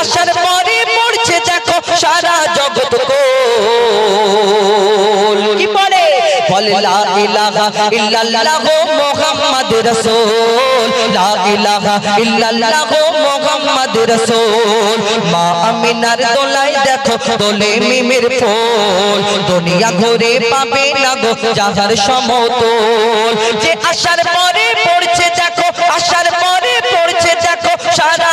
আসার পরে পড়ছে দেখো সারা জগৎ কি পড়ে বলে লা ইলাহা ইল্লাল্লাহ মুহাম্মদ রাসূল। লা ইলাহা ইল্লাল্লাহ মুহাম্মদ রাসূল। মা আমিনার দোলাই দেখো দোলে মিমের ফুল। দুনিয়া ঘুরে পাবে না গো যাহার সমতল। যে আসার পরে পড়ছে দেখো আসার পরে পড়ছে দেখো সারা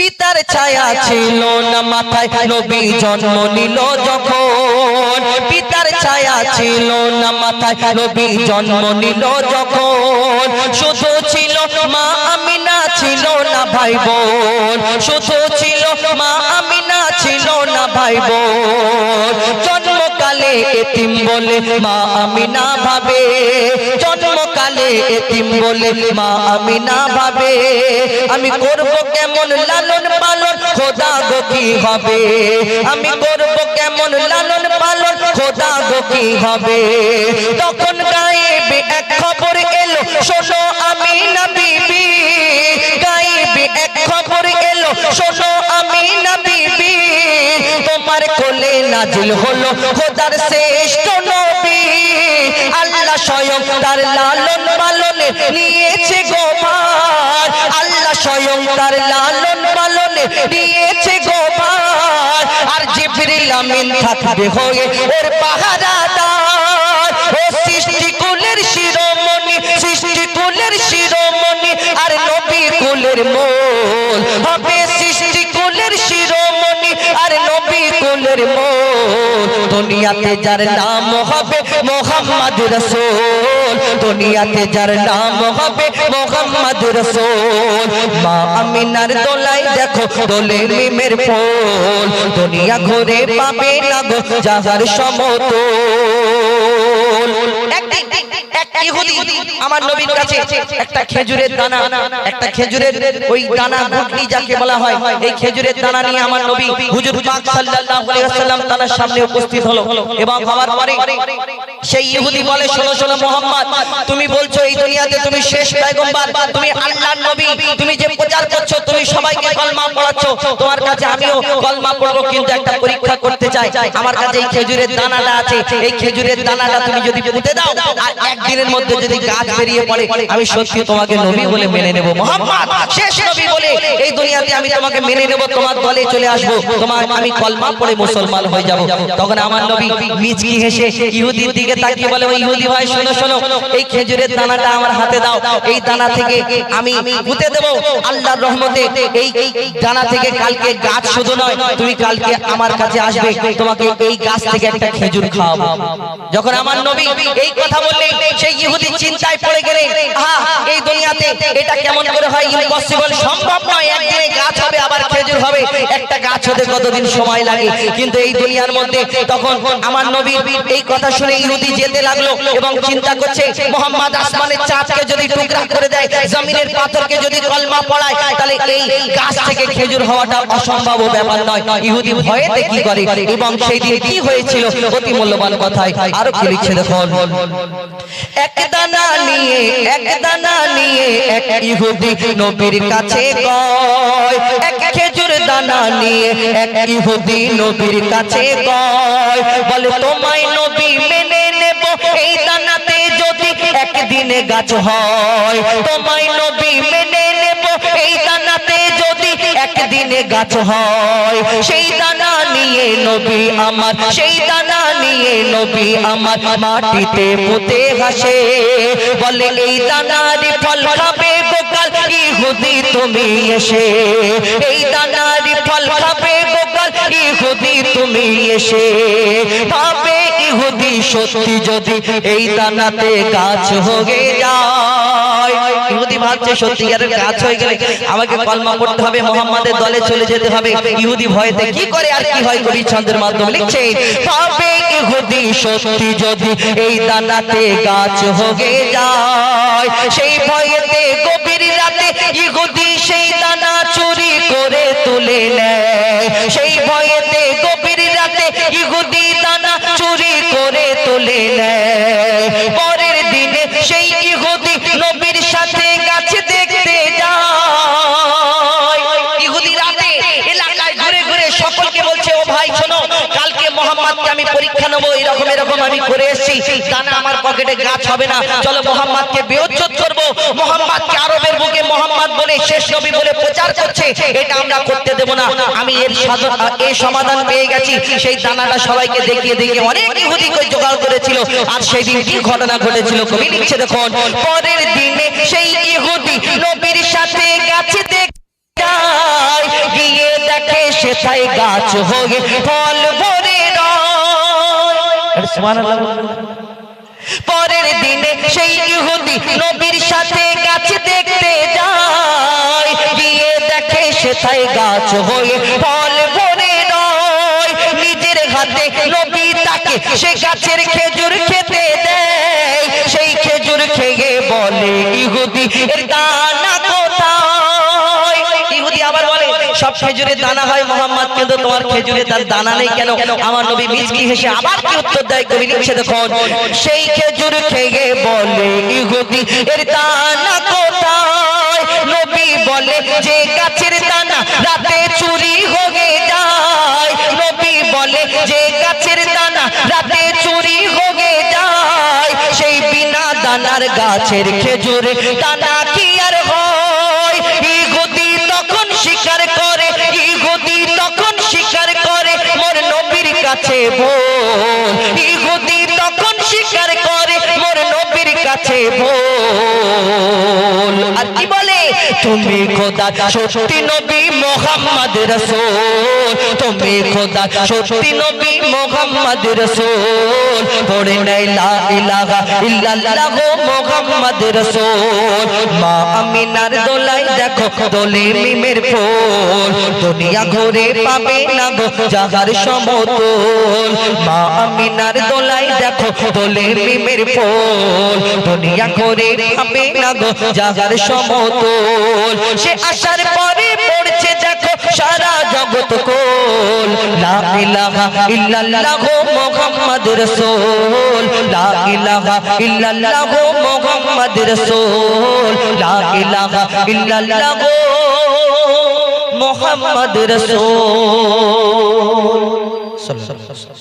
পিতার ছায়া ছিল না মাথায় নবী জন্ম নিল যখন। পিতার ছায়া ছিল না মাথায় নবী জন্ম নিল যখন। শুধু ছিল মা আমিনা ছিল না ভাই বোন। শুধু ছিল মা আমিনা ছিল না ভাই বোন। জন্মকালে এতিম বলে মা আমিনা ভাবে। জন্মকালে এতিম বলে, মা আমিনা ভাবে, আমি করব কেমন লালন পালন, খোদা গো কি হবে? আমি করব কেমন লালন পালন, খোদা গো কি হবে? তখন গায়েবে এক খবর এলো, শোনো আমি না বিবি। গায়েবে এক খবর এলো, শোনো আমি না বিবি। তোমার কোলে নাজিল হলো খোদার শ্রেষ্ঠ নবী, আল্লাহ স্বয়ং তার লালন পালনে নিয়েছে গোপাল আল্লাহ স্বয়ং তার লালন পালনে নিয়েছে গোপাল আর জিবরিল আমিন থাকবে হয়ে ওর পাহারাদার। ও সৃষ্টি কুলের শিরোমণি, সৃষ্টি কুলের শিরোমণি, আর নবী কুলের মোল। হবে সৃষ্টি নবী মো দুনিয়াতে যার নাম হবে মোহাম্মদ রসুল। দুনিয়াতে যার নাম হবে মোহাম্মদ রসুল। মা আমিনার দোলাই দেখো, দোলে মিমের ফুল। দুনিয়া ঘুরে পাবে না গো যাহার সমতল। এক ইহুদি আমার নবীর কাছে একটা খেজুরের দানা একটা খেজুরের ওই দানা গুটলি যাকে বলা হয় এই খেজুরের দানা নিয়ে আমার নবী হুজুর পাক সাল্লাল্লাহু আলাইহি ওয়াসাল্লাম তার সামনে উপস্থিত হলো। এবং হওয়ার পরে সেই ইহুদি বলে শোনো শোনো মোহাম্মদ তুমি বলছো এই দুনিয়াতে তুমি শেষ পয়গম্বর তুমি আল্লাহর নবী তুমি যে প্রচার করছ তুমি সবাইকে কলমা পড়াচ্ছ। তোমার কাছে আমিও কলমা পড়ব কিন্তু একটা পরীক্ষা করতে চাই। আমার কাছে এই খেজুরের দানাটা আছে এই খেজুরের দানাটা তুমি যদি পুঁতে দাও আর একদিনের মধ্যে যদি গাছ বেরিয়ে পড়ে আমি সত্যি তোমাকে নবী বলে মেনে নেব। মোহাম্মদ শেষ নবী বলে এই দুনিয়াতে আমি তোমাকে মেনে নেব তোমার দলে চলে আসব। তোমার আমি কলমা পড়ে মুসলমান হয়ে যাব। তখন আমার নবী মিচকি হেসে ইহুদির দিকে তাকিয়ে বলে ওই ইহুদি ভাই শোনো শোনো এই খেজুরের দানাটা আমার হাতে দাও। এই দানা থেকে আমি পুঁতে দেব। আল্লাহর রহমতে এই দানা থেকে কালকে গাছ শুধু নয় তুমি কালকে আমার কাছে আসবে। তোমাকে এই গাছ থেকে একটা খেজুর খাওয়াবো। যখন আমার নবী এই কথা বললেন সেই ইহুদি চিন্তায় পড়ে গেলেন আহা, এই দুনিয়াতে এটা কেমন করে হয়? ইম্পসিবল সম্ভব নয়। একদিনে গাছ হবে, আবার খেজুর হবে। একটা গাছ হতে কতদিন সময় লাগে? কিন্তু এই দুনিয়ার মধ্যে তখন আমার নবী এই কথা শুনে ইহুদি যেতে লাগল এবং চিন্তা করছে, মোহাম্মদ আসমানের চাঁদকে যদি টুকরা করে দেয়, জমিনের পাথরকে যদি কলমা পড়ায়, তাহলে এই গাছ থেকে খেজুর হওয়াটা অসম্ভব ব্যাপার নয়। ইহুদি ভয়েতে কি করে? এবং সেই দিন কি হয়েছিল? অতি মূল্যবান কথায় আরও কি লিখছে দেখুন। এক দানা নিয়ে, এক দানা নিয়ে এক ইহুদি নবীর কাছে গয়। এক খেজুর দানা নিয়ে এক ইহুদি নবীর কাছে গয়। বলে, তোমায় নবী মেনে নেব, এই দানাতে যদি একদিনে গাছ হয়, তোমায় একদিনে গাছ হয়। সেই দানা নিয়ে নবী আমার, সেই দানা নিয়ে নবী আমার মাটিতে পুঁতে হাসে বলে, এই দানার ফল খাবে গোকাল ইহুদি তুমি এসে। এই দানার ফল খাবে গোকাল ইহুদি তুমি এসে। পাবে ইহুদি সত্যি যদি এই দানাতে গাছ হয়ে যায়। ভাবছে সত্যিকারের গাছ হয়ে গেলে আমাকে কলমা পড়তে হবে মোহাম্মদের দলে চলে যেতে হবে ইহুদি ভয়েতে কি করে আর কি হয় কবি ছন্দের মাধ্যমে? লিখছে পাবে ইহুদি সত্যি যদি এই দানাতে গাছ হয়ে যায় সেই ভয়েতে গভীর রাতে ইহুদি সেই দানা চুরি করে তুলে নেয় সেই ভয়েতে গভীর রাতে ইহুদি দানা চুরি করে তুলে নেয়। আমি পরীক্ষা নেব, এরকম এরকম আমি করে এসেছি। দানা আমার পকেটে গাছ হবে না। চলো মোহাম্মদকে বেউজ্জত করব। মোহাম্মদকে আরবের বুকে মোহাম্মদ বলে, শেষ নবী বলে প্রচার করছে। এটা আমরা করতে দেব না। আমি এর এই সমাধান পেয়ে গেছি। সেই দানাটা সবাইকে দেখিয়ে দেখিয়ে অনেক ইহুদি জোগাড় করেছিল। আর সেই দিন কি ঘটনা ঘটেছিল কবি লিখছে দেখুন পরের দিনে সেই ইহুদি নবীর সাথে গাছে দেখ গিয়ে দেখে সেটাই গাছ হয়ে ফল ভরে পরের দিনে সেই ইহুদি নবীর সাথে গাছ দেখতে যায়। গিয়ে দেখে সেটাই গাছ হয়ে ফল ভরে নয় নিজের হাতে নবী তাকে সে গাছের খেজুর খেতে দেয়। সেই খেজুর খেয়ে বলে, ইহুদি, এর দানা সব খেজুরের দানা হয় মোহাম্মদ, কিন্তু তোমার খেজুরে তার দানা নেই কেন? আমার নবী মিচকি হেসে আবার কি উত্তর দেয় কবি লিখছে দেখুন, সেই খেজুর খেয়ে বলে, ইহুদি, এর দানা কোথায়? নবী বলে, যে গাছের দানা রাতে চুরি হয়ে যায়। নবী বলে, যে গাছের দানা রাতে চুরি হয়ে যায়। সেই বিনা দানার গাছের খেজুর দানা কি আর হয়? কাছে বোন। ইহুদি তখন স্বীকার করে মোর নবীর কাছে বল। আর কি বলে? তুমি খোদা, সত্যি নবী মোহাম্মদ রসুল। তুমি খোদা, সত্যি নবী মোহাম্মদ রসুল। পড়ে নাই লা ইলাহা ইল্লাল্লাহ মোহাম্মদ রসুল। মা আমিনার দোলাই দেখো, দোলে মিমের ফুল। দুনিয়া ঘুরে পাবে না গো জাগার সমতল। মা আমিনার দোলাই দেখো, দোলে মিমের ফুল। দুনিয়া ঘুরে পাবে না গো জাগার সমতল। সে আসার পরে পড়ছে দেখো সারা জগৎ কোল। লা ইলাহা ইল্লাল্লাহ মুহাম্মদ রাসূল। লা ইলাহা ইল্লাল্লাহ মুহাম্মদ রাসূল। লা ইলাহা ইল্লাল্লাহ মুহাম্মদ রাসূল। সাল্লাল্লাহু আলাইহি